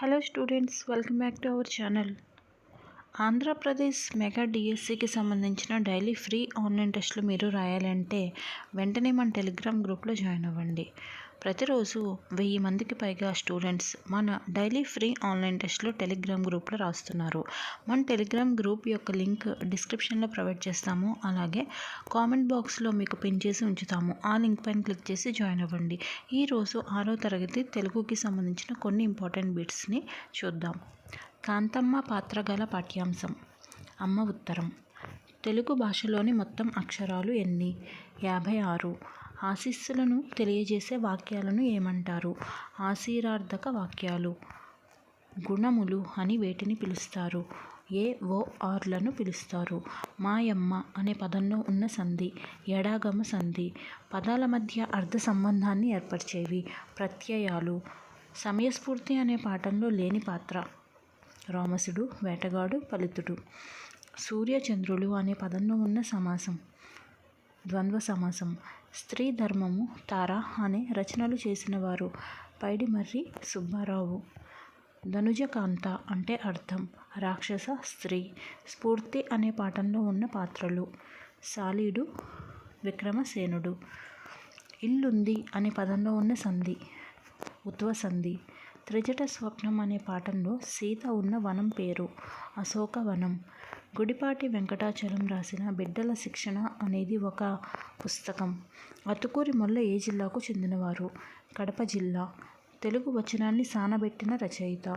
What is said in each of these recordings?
hello students welcome back to our channel. Andhra Pradesh mega డిఎస్సికి సంబంధించిన daily free online టెస్ట్లు మీరు రాయాలంటే వెంటనే మన టెలిగ్రామ్ గ్రూప్లో జాయిన్ అవ్వండి. ప్రతిరోజు వెయ్యి మందికి పైగా స్టూడెంట్స్ మన డైలీ ఫ్రీ ఆన్లైన్ టెస్ట్లు టెలిగ్రామ్ గ్రూప్లో రాస్తున్నారు. మన టెలిగ్రామ్ గ్రూప్ యొక్క లింక్ డిస్క్రిప్షన్లో ప్రొవైడ్ చేస్తాము. అలాగే కామెంట్ బాక్స్లో మీకు పిన్ చేసి ఉంచుతాము. ఆ లింక్ పైన క్లిక్ చేసి జాయిన్ అవ్వండి. ఈరోజు ఆరో తరగతి తెలుగుకి సంబంధించిన కొన్ని ఇంపార్టెంట్ బిట్స్ని చూద్దాం. కాంతమ్మ పాత్ర గల పాఠ్యాంశం. అమ్మ ఉత్తరం. తెలుగు భాషలోని మొత్తం అక్షరాలు ఎన్ని? యాభై ఆరు. ఆశీస్సులను తెలియజేసే వాక్యాలను ఏమంటారు? ఆశీరార్థక వాక్యాలు. గుణములు అని వేటిని పిలుస్తారు? ఏ ఓ ఆర్లను పిలుస్తారు? మాయమ్మ అనే పదంలో ఉన్న సంధి ఎడాగమ సంధి. పదాల మధ్య అర్థ సంబంధాన్ని ఏర్పరిచేవి. ప్రత్యయాలు. సమయస్ఫూర్తి అనే పాఠంలో లేని పాత్ర. రామసుడు వేటగాడు ఫలితుడు సూర్యచంద్రులు అనే పదంలో ఉన్న సమాసం ద్వంద్వ సమాసం. స్త్రీ ధర్మము తార అనే రచనలు చేసిన వారు పైడిమర్రి సుబ్బారావు. ధనుజకాంత అంటే అర్థం రాక్షస స్త్రీ స్ఫూర్తి అనే పాఠంలో ఉన్న పాత్రలు. సాలీడు విక్రమసేనుడు. ఇల్లుంది అనే పదంలో ఉన్న సంధి ఉత్వ సంధి త్రిజట స్వప్నం అనే పాఠంలో సీత ఉన్న వనం పేరు అశోక వనం. గుడిపాటి వెంకటాచలం రాసిన బిడ్డల శిక్షణ అనేది ఒక పుస్తకం. అతుకూరి మొల్ల ఏ జిల్లాకు చెందినవారు? కడప జిల్లా. తెలుగు వచనాన్ని సానబెట్టిన రచయిత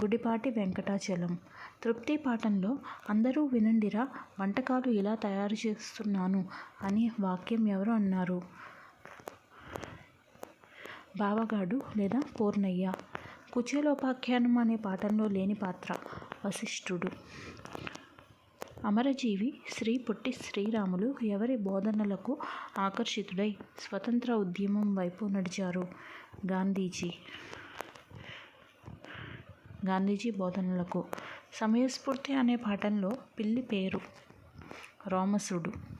గుడిపాటి వెంకటాచలం. తృప్తి పాఠంలో అందరూ వినండిరా వంటకాలు ఇలా తయారు చేస్తున్నాను అని వాక్యం ఎవరు అన్నారు? బావగాడు లేదా పూర్ణయ్య కుచేలోపాఖ్యానం అనే పాఠంలో లేని పాత్ర వశిష్ఠుడు. అమరజీవి శ్రీ పొట్టి శ్రీరాములు ఎవరి బోధనలకు ఆకర్షితుడై స్వతంత్ర ఉద్యమం వైపు నడిచారు? గాంధీజీ. గాంధీజీ బోధనలకు సమయస్ఫూర్తి అనే పాఠంలో పిల్లి పేరు రామసుడు.